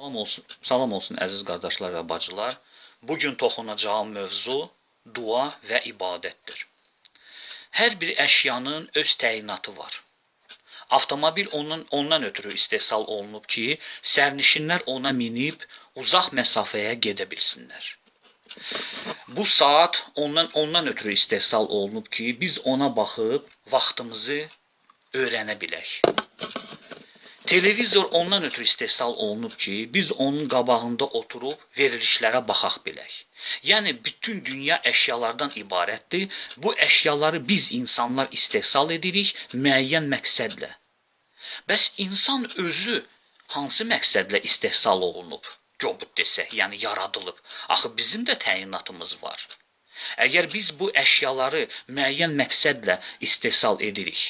Salam olsun, salam olsun əziz qardaşlar və bacılar. Bu gün toxunacağım mövzu dua və ibadətdir. Hər bir əşyanın öz təyinatı var. Avtomobil ondan ondan ötürü istehsal olunub ki, sərnişinlər ona minib uzaq məsafəyə gedə bilsinlər. Bu saat ondan ondan ötürü istehsal olunub ki, biz ona baxıb vaxtımızı öyrənə bilək. Televizor ondan ötürü istehsal olunub ki, biz onun qabağında oturub verilişlərə baxaq bilək. Yəni bütün dünya əşyalardan ibarətdir. Bu əşyaları biz insanlar istehsal edirik müəyyən məqsədlə. Bəs insan özü hansı məqsədlə istehsal olunub? Göbut desək, yəni yaradılıb. Axı bizim də təyinatımız var. Əgər biz bu əşyaları müəyyən məqsədlə istehsal edirik,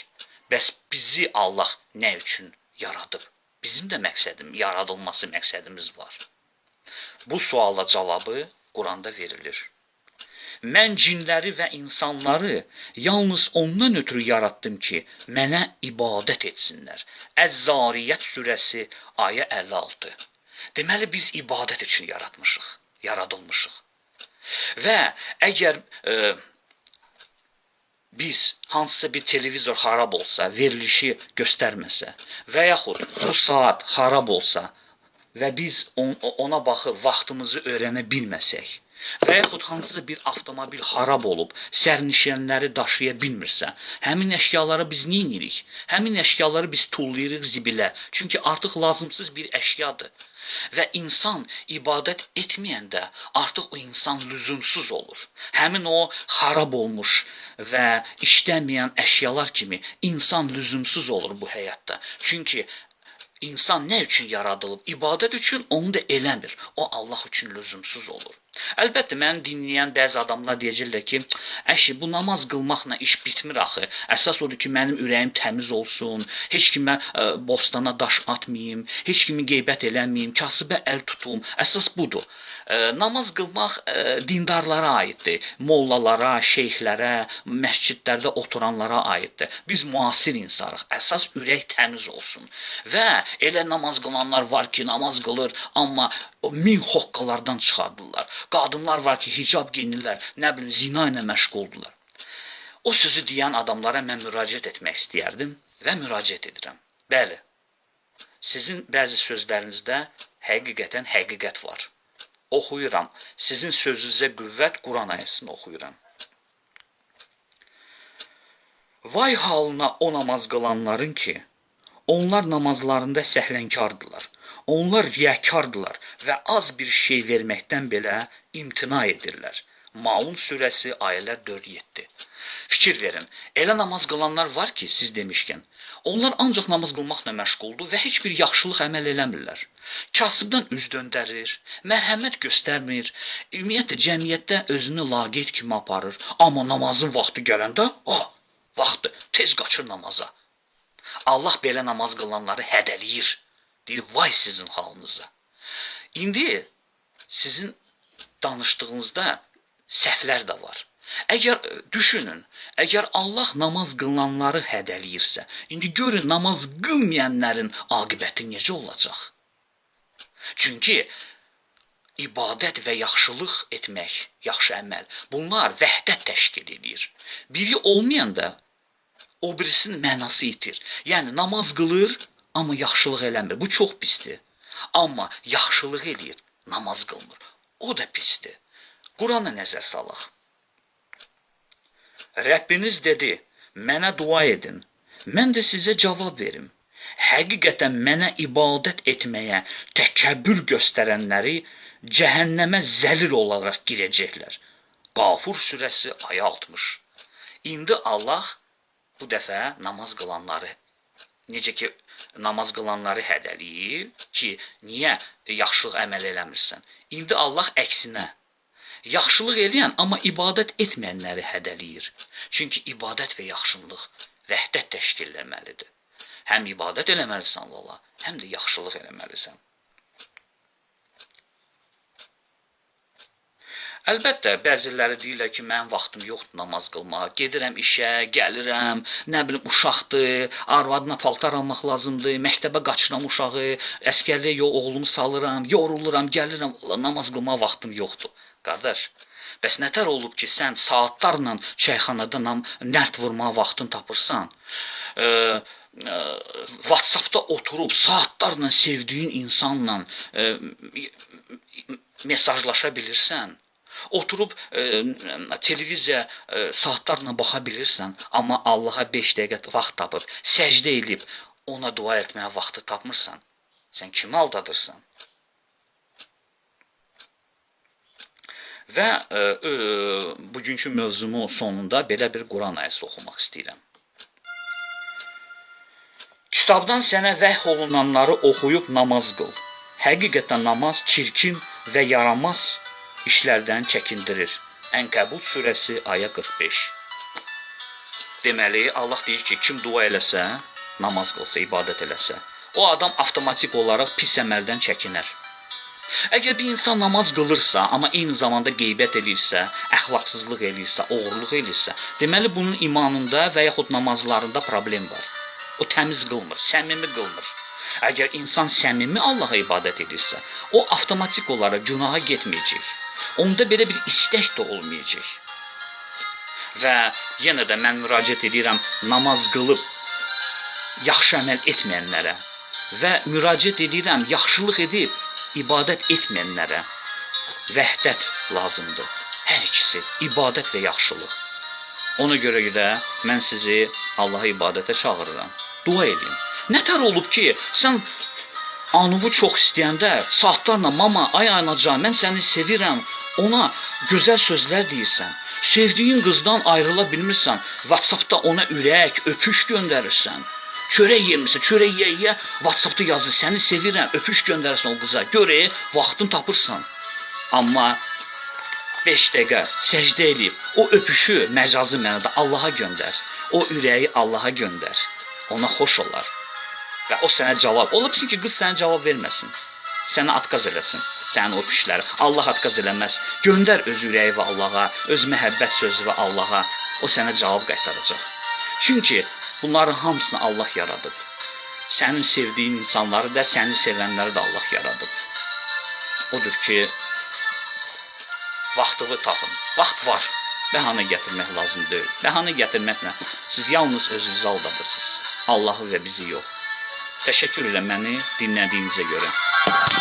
bəs bizi Allah nə üçün yaradıb. Bizim də məqsədim, yaradılması məqsədimiz var. Bu suala cavabı Quranda verilir. Mən cinləri və insanları yalnız ondan ötürü yaratdım ki, mənə ibadət etsinlər. Əz-Zariyət surəsi ayə 56. Deməli biz ibadət üçün yaratmışıq, yaradılmışıq. Və əgər e, biz hansısa bir televizor xarab olsa, verilişi göstərməsə və yaxud bu saat xarab olsa və biz on, ona baxıb vaxtımızı öyrənə bilməsək və yaxud hansısa bir avtomobil xarab olub, sərnişinləri daşıya bilmirsə, həmin əşyaları biz nə edirik? Həmin əşyaları biz tullayırıq zibilə. Çünki artıq lazımsız bir əşyadır. Və insan ibadət etməyəndə artıq o insan lüzumsuz olur. Həmin o xarab olmuş və işləməyən əşyalar kimi insan lüzumsuz olur bu həyatda. Çünki insan nə üçün yaradılıb? İbadət üçün onu da eləmir. O Allah üçün lüzumsuz olur. Əlbəttə məni dinləyən bəzi adamlar deyəcəklər ki, əşi bu namaz qılmaqla iş bitmir axı. Əsas odur ki, mənim ürəyim təmiz olsun, heç kimə ə, bostana daş atmayım, heç kimi qeybət eləməyim, kasıbə əl tutum. Əsas budur. Ə, namaz qılmaq ə, dindarlara aiddir. Mollalara, şeyxlərə, məscidlərdə oturanlara aiddir. Biz müasir insanıq. Əsas ürək təmiz olsun. Və elə namaz qılanlar var ki, namaz qılır, amma min hoqqalardan çıxardırlar. Qadınlar var ki, hicab geyinirlər, nə bilim zina ilə məşğuldular. O sözü deyən adamlara mən müraciət etmək istəyərdim və müraciət edirəm. Bəli. Sizin bəzi sözlərinizdə həqiqətən həqiqət var. Oxuyuram. Sizin sözünüzə qüvvət Quran ayəsini oxuyuram. Vay halına o namaz qılanların ki, onlar namazlarında səhlənkardılar. Onlar riyakardırlar və az bir şey verməkdən belə imtina edirlər. Maun surəsi ayələr 4-7. Fikir verin. Elə namaz qılanlar var ki, siz demişkən, onlar ancaq namaz qılmaqla məşğuldur və heç bir yaxşılıq əməl eləmirlər. Kasıbdan üz döndərir, mərhəmət göstərmir, ümumiyyətlə cəmiyyətdə özünü laqeyd kimi aparır, amma namazın vaxtı gələndə, ah, vaxtı, tez qaçır namaza. Allah belə namaz qılanları hədələyir. Deyir, vay sizin halınıza. İndi sizin danışdığınızda səhvlər də var. Əgər düşünün, əgər Allah namaz qılanları hədələyirsə, indi görün namaz qılmayanların aqibəti necə olacaq? Çünki ibadət və yaxşılıq etmək, yaxşı əməl, bunlar vəhdət təşkil edir. Biri olmayanda o birisinin mənası itir. Yəni namaz qılır, amma yaxşılıq eləmir. Bu çox pisdir. Amma yaxşılıq eləyir, namaz qılmır. O da pisdir. Qurana nəzər salaq. Rəbbiniz dedi: "Mənə dua edin. Mən də sizə cavab verim." Həqiqətən mənə ibadət etməyə təkəbbür göstərənləri cəhənnəmə zəlil olaraq girəcəklər. Qafur surəsi ayə 60. İndi Allah bu dəfə namaz qılanları necə ki namaz qılanları hədələyir ki, niyə yaxşılıq əməl eləmirsən? İndi Allah əksinə yaxşılıq eləyən, amma ibadət etməyənləri hədələyir. Çünki ibadət və yaxşılıq vəhdət təşkil etməlidir. Həm ibadət eləməlisən Allah, həm də yaxşılıq eləməlisən. Əlbəttə, bəziləri deyirlər ki, mənim vaxtım yoxdur namaz qılmağa. Gedirəm işə, gəlirəm, nə bilim uşaqdır, arvadına paltar almaq lazımdır, məktəbə qaçıram uşağı, əskərliyə yol oğlumu salıram, yoruluram, gəlirəm, namaz qılmağa vaxtım yoxdur. Qardaş, bəs nətər olub ki, sən saatlarla çayxanada nam nərd vurmağa vaxtın tapırsan? Ə, ə, WhatsApp-da oturub saatlarla sevdiyin insanla ə, mesajlaşa bilirsən? Oturub e, televiziya e, saatlarla baxa bilirsən, amma Allaha 5 dəqiqə vaxt tapıb, səcdə edib ona dua etməyə vaxtı tapmırsan. Sən kimi aldadırsan? Və e, e, bugünkü mövzumun sonunda belə bir Quran ayəsi oxumaq istəyirəm. Kitabdan sənə vəhy olunanları oxuyub namaz qıl. Həqiqətən namaz çirkin və yaramaz işlərdən çəkindirir. Ənkəbut surəsi aya 45. Deməli, Allah deyir ki, kim dua eləsə, namaz qılsa, ibadət eləsə, o adam avtomatik olaraq pis əməldən çəkinər. Əgər bir insan namaz qılırsa, amma eyni zamanda qeybət eləyirsə, əxlaqsızlıq eləyirsə, oğurluq eləyirsə, deməli bunun imanında və yaxud namazlarında problem var. O təmiz qılmır, səmimi qılmır. Əgər insan səmimi Allaha ibadət edirsə, o avtomatik olaraq günaha getməyəcək. Onda belə bir istək də olmayacaq. Və yenə də mən müraciət edirəm namaz qılıb yaxşı əməl etməyənlərə və müraciət edirəm yaxşılıq edib ibadət etməyənlərə vəhdət lazımdır. Hər ikisi ibadət və yaxşılıq. Ona görə də mən sizi Allaha ibadətə çağırıram. Dua edin. Nətər olub ki, sən Anuvu çox istəyəndə saatlarla mama, ay anacan, mən səni sevirəm, ona gözəl sözlər deyirsən. Sevdiyin qızdan ayrıla bilmirsən, WhatsApp-da ona ürək, öpüş göndərirsən. Çörək yemirsən, çörək yeyə, WhatsApp-da yazır, səni sevirəm, öpüş göndərirsən o qıza. Görə vaxtın tapırsan. Amma 5 dəqiqə səcdə eləyib, o öpüşü məcazi mənada Allaha göndər. O ürəyi Allaha göndər. Ona xoş olar. Və o sənə cavab. Ola bilsin ki, qız sənə cavab verməsin. Sənə atqaz eləsin. Sənin o pişləri. Allah atqaz eləməz. Göndər öz ürəyi və Allaha, öz məhəbbət sözü və Allaha. O sənə cavab qaytaracaq. Çünki bunların hamısını Allah yaradıb. Sənin sevdiyin insanları da, səni sevənləri də Allah yaradıb. Odur ki, vaxtını tapın. Vaxt var. Bəhanə gətirmək lazım deyil. Bəhanə gətirməklə siz yalnız özünüzü aldadırsınız. Allahı və bizi yox. Təşəkkür edirəm məni dinlədiyinizə görə.